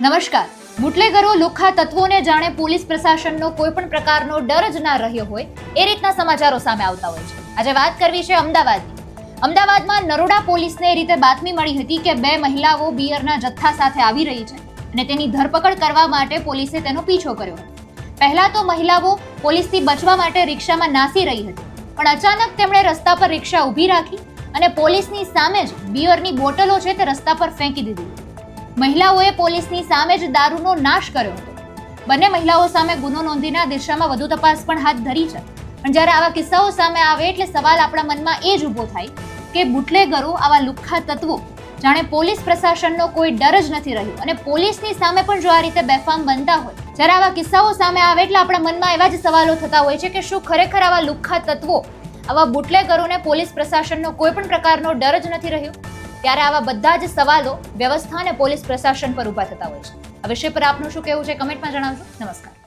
નમસ્કાર. બુટલેગરો લુખ્ખા તત્વોને જાણે પોલીસ પ્રશાસનનો કોઈ પણ પ્રકારનો ડર જ ના રહ્યો હોય એ રીતના સમાચારો સામે આવતા હોય છે. આજે વાત કરવી છે અમદાવાદની. અમદાવાદમાં નરોડા પોલીસને એ રીતે બાતમી મળી હતી કે બે મહિલાઓ બિયરના જથ્થા સાથે આવી રહી છે અને તેની ધરપકડ કરવા માટે પોલીસે તેનો પીછો કર્યો હતો. પહેલા તો મહિલાઓ પોલીસથી બચવા માટે રિક્ષામાં નાસી રહી હતી, પણ અચાનક તેમણે રસ્તા પર રિક્ષા ઊભી રાખી અને પોલીસની સામે જ બિયરની બોટલો છે તે રસ્તા પર ફેંકી દીધી. મહિલાઓએ પોલીસની સામે જ દારૂનો નાશ કર્યો હતો. બંને મહિલાઓ સામે ગુનો નોંધીના દિશામાં વધુ તપાસ પણ હાથ ધરી છે. પણ જ્યારે આવા કિસ્સાઓ સામે આવે એટલે સવાલ આપણા મનમાં એ જ ઊભો થાય કે બુટલેગરો આવા લુખ્ખા તત્વો, જાણે પોલીસ પ્રશાસનનો કોઈ ડર જ નથી રહ્યો અને પોલીસની સામે પણ જો આ રીતે બેફામ બનતા હોય, જ્યારે આવા કિસ્સાઓ સામે આવે એટલે આપણા મનમાં એવા જ સવાલો થતા હોય છે કે શું ખરેખર આવા લુખ્ખા તત્વો, આવા બુટલેગરોને પોલીસ પ્રશાસનનો કોઈ પણ પ્રકારનો ડર જ નથી રહ્યો? ત્યારે આવા બધા જ સવાલો વ્યવસ્થા અને પોલીસ પ્રશાસન પર ઊભા થતા હોય છે. આ વિષય પર આપનું શું કહેવું છે કમેન્ટમાં જણાવજો. નમસ્કાર.